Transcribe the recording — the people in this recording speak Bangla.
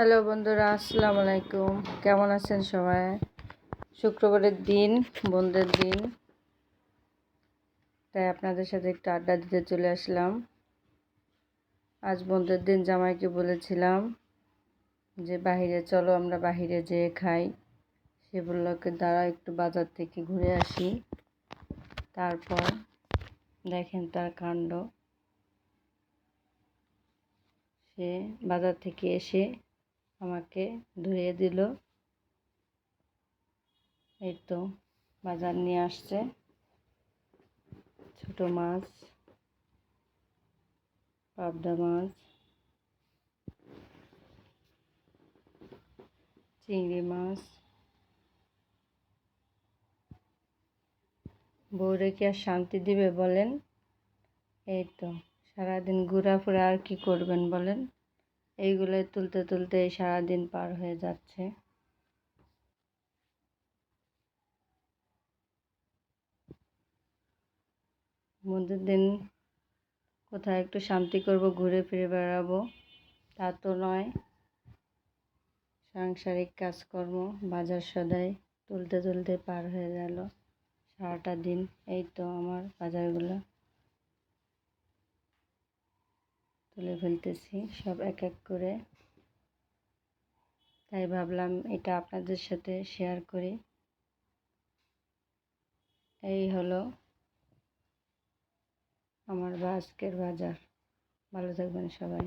হ্যালো বন্ধুরা আসসালামু আলাইকুম কেমন আছেন সবাই? শুক্রবারের দিন, বন্ধের দিন। তাই আপনাদের সাথে একটু আড্ডা দিতে চলে আসলাম। আজ বন্ধের দিন জামাইকে বলেছিলাম যে, বাহিরে চলো, আমরা বাহিরে যেয়ে খাই। সে বললোকে দ্বারা একটু বাজার থেকে ঘুরে আসি। তারপর দেখেন তার কাণ্ড। সে বাজার থেকে এসে আমাকে ধুয়ে দিল। এই তো বাজার নিয়ে আসছে। ছোট মাছ, পাবদা মাছ, চিংড়ি মাছ বউরে কি আর শান্তি দিবে বলেন। এই তো সারাদিন ঘোরাফেরা আর কি করবেন বলেন? এইগুলোই তুলতে তুলতে সারাদিন পার হয়ে যাচ্ছে। মধ্যের দিন কোথায় একটু শান্তি করব, ঘুরে ফিরে বেড়াবো, তা তো নয়। সাংসারিক কাজকর্ম বাজার সদাই তুলতে তুলতে পার হয়ে গেল সারাটা দিন। এই তো আমার বাজারগুলো। তুলে ফেলতেছি, সব এক এক করে। তাই ভাবলাম এটা আপনাদের সাথে শেয়ার করি। এই হলো আমার আজকের বাজার। ভালো থাকবেন সবাই।